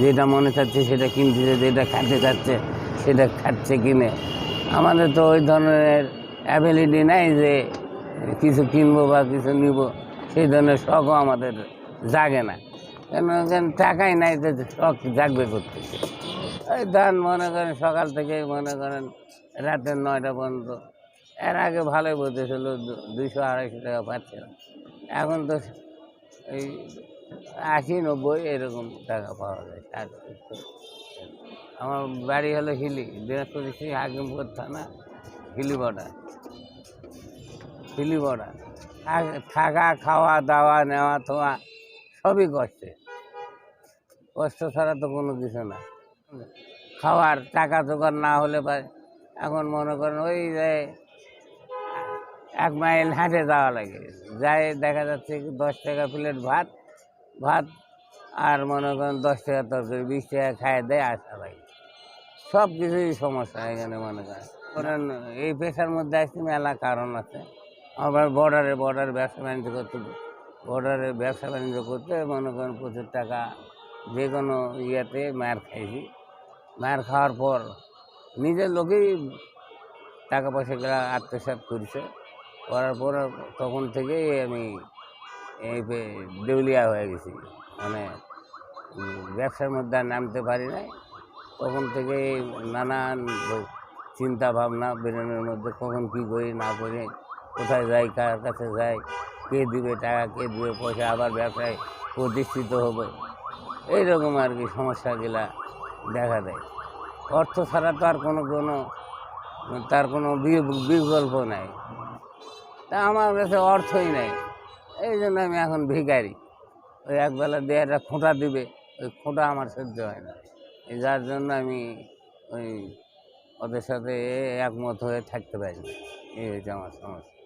যেটা মনে চাচ্ছে সেটা কিনতেছে যেটা খাতে চাচ্ছে সেটা খাচ্ছে কিনে। আমাদের তো ওই ধরনের অ্যাবিলিটি নাই যে কিছু কিনবো বা কিছু নিব, সেই ধরনের শখও আমাদের জাগে না। কেন টাকাই নাই তো শখ জাগবে করতেছে ওই ধান মনে করেন সকাল থেকে মনে করেন রাতের নয়টা পর্যন্ত, এর আগে ভালোই বলতেছিল দুশো আড়াইশো টাকা পাচ্ছিলাম। এখন তো এই আশি, নব্বই এরকম টাকা পাওয়া যায়। সত্তর। আমার বাড়ি হলো হিলি, দিনাজপুর ডিস্ট্রিক্ট হাকিমপুর থানা, হিলি বর্ডার। হিলি বর্ডার। থাক- খাওয়া, দাওয়া, নেওয়া, থোয়া সবই কষ্টে। কষ্ট ছাড়া তো কোনো কিছু না। খাওয়ার টাকা জোগাড় না হলে পারে এখন মনে করেন ওই যে এক মাইল হাঁটে যাওয়া লাগে। যাই দেখা যাচ্ছে দশ টাকা প্লেট ভাত ভাত আর মনে করেন দশ টাকা তরকারি, বিশ টাকা খায় দেয় আসা লাগে সব কিছুই সমস্যা এখানে মনে করেন। করেন এই পেশার মধ্যে আসছি মেলা কারণ আছে। আবার বর্ডারে বর্ডার ব্যবসা বাণিজ্য করতে বর্ডারে ব্যবসা বাণিজ্য করতে মনে করেন প্রচুর টাকা যে কোনো ইয়েতে মার খাইছি। মার খাওয়ার পর নিজের লোকেই টাকা পয়সা গুলা আত্মসাৎ করছে। করার পর তখন থেকেই আমি এই দেউলিয়া হয়ে গেছি। মানে ব্যবসার মধ্যে আর নামতে পারি নাই। তখন থেকে নানান চিন্তা ভাবনা ব্রেনের মধ্যে, কখন কী করি, না করি, কোথায় যাই, কার কাছে যাই, কে দিবে টাকা, কে দিবে পয়সা, আবার ব্যবসায় প্রতিষ্ঠিত হবে। এইরকম আর কি সমস্যাগুলা দেখা দেয়। অর্থ ছাড়া তো আর কোনো কোনো, তার কোনো বিকল্প নাই। তা আমার কাছে অর্থই নাই। এই জন্য আমি এখন ভিখারি। ওই একবেলা একটা খোঁটা দিবে, ওই খোঁটা আমার সহ্য হয় না। যার জন্য আমি ওই ওদের সাথে একমত হয়ে থাকতে পারি এই হয়েছে আমার সমস্যা।